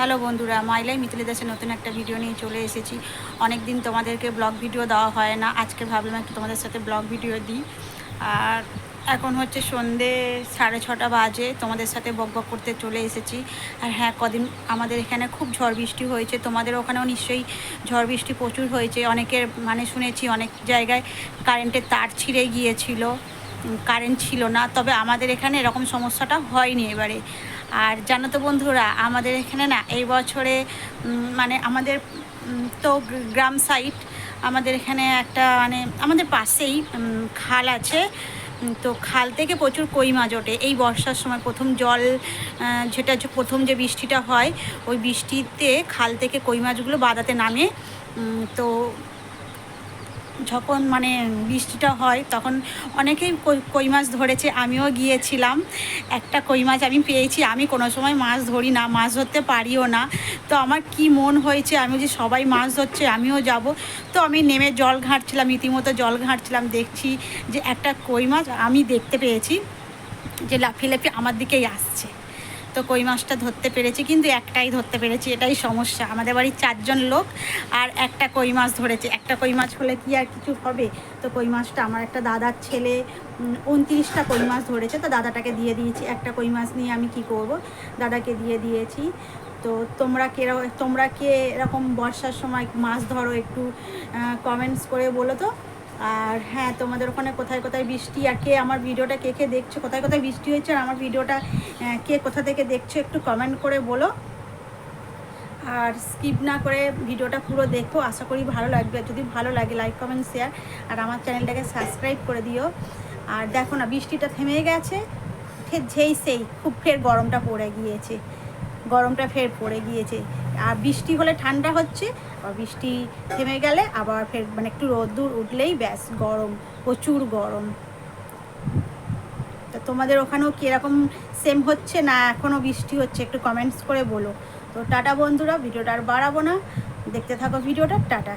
Hello বন্ধুরা My Lai Mithili দাসের নতুন একটা ভিডিও নিয়ে চলে এসেছি। অনেক দিন তোমাদেরকে ব্লগ ভিডিও দেওয়া হয় না, আজকে ভাবলাম একটু তোমাদের সাথে ব্লগ ভিডিও দিই। আর এখন হচ্ছে সন্ধে সাড়ে ছটা বাজে, তোমাদের সাথে বক বক করতে চলে এসেছি। আর হ্যাঁ কদিন আমাদের এখানে খুব ঝড় বৃষ্টি হয়েছে, তোমাদের ওখানেও নিশ্চয়ই ঝড় বৃষ্টি প্রচুর হয়েছে। অনেকের মানে শুনেছি অনেক জায়গায় কারেন্টের তার ছিঁড়ে গিয়েছিল কারেন্ট ছিল না, তবে আমাদের এখানে এরকম সমস্যাটা হয়নি এবারে। আর জানো তো বন্ধুরা, আমাদের এখানে না এই বছরে মানে আমাদের তো গ্রাম সাইড আমাদের এখানে একটা মানে আমাদের পাশেই খাল আছে। তো খাল থেকে প্রচুর কই মাছ ওঠে এই বর্ষার সময় প্রথম জল যেটা প্রথম যে বৃষ্টিটা হয়, ওই বৃষ্টিতে খাল থেকে কই মাছগুলো বাদাতে নামে। তো যখন মানে বৃষ্টিটা হয়, তখন অনেকেই কই- মাছ ধরেছে, আমিও গিয়েছিলাম। একটা কই মাছ আমি পেয়েছি, আমি কোনো সময় মাছ ধরি না, মাছ ধরতে পারিও না। তো আমার কি মন হয়েছে, আমি যে সবাই মাছ ধরছে, আমিও যাব। তো আমি নেমে জল ঘাঁটছিলাম, রীতিমতো জল ঘাঁটছিলাম, দেখছি যে একটা কই মাছ আমি দেখতে পেয়েছি, যে লাফিয়ে লাফিয়ে আমার দিকেই আসছে। তো কই মাছটা ধরতে পেরেছি, কিন্তু একটাই ধরতে পেরেছি, এটাই সমস্যা। আমাদের বাড়ির চারজন লোক আর একটা কই মাছ ধরেছে। একটা কই মাছ হলে কি আর কিছু হবে? তো কই মাছটা আমার একটা দাদার ছেলে উনত্রিশটা কই মাছ ধরেছে, তো দাদাটাকে দিয়ে দিয়েছি। একটা কই মাছ নিয়ে আমি কি করব? দাদাকে দিয়ে দিয়েছি। তো তোমরা কে তোমরা কে এরকম বর্ষার সময় মাছ ধরো একটু কমেন্টস করে বলো তো। আর হ্যাঁ তোমাদের ওখানে কোথায় কোথায় বৃষ্টি আর কে আমার ভিডিওটা কে কে দেখছ, কোথায় কোথায় বৃষ্টি হয়েছে আর আমার ভিডিওটা কে কোথা থেকে দেখছ একটু কমেন্ট করে বলো। আর স্কিপ না করে ভিডিওটা পুরো দেখো, আশা করি ভালো লাগবে। যদি ভালো লাগে লাইক কমেন্ট শেয়ার আর আমার চ্যানেলটাকে সাবস্ক্রাইব করে দিও। আর দেখো না, বৃষ্টিটা থেমে গেছে, ফের যেই সেই, খুব ফের গরমটা পড়ে গিয়েছে, গরমটা ফের পড়ে গিয়েছে। আর বৃষ্টি হলে ঠান্ডা হচ্ছে, আবার বৃষ্টি থেমে গেলে আবার ফের মানে একটু রোদ্দুর উঠলেই ব্যাস, গরম, প্রচুর গরম। তো তোমাদের ওখানেও কীরকম সেম হচ্ছে না এখনও বৃষ্টি হচ্ছে? একটু কমেন্টস করে বলো। তো টাটা বন্ধুরা, ভিডিওটা আর বাড়াবো না। দেখতে থাকো ভিডিওটা, টাটা।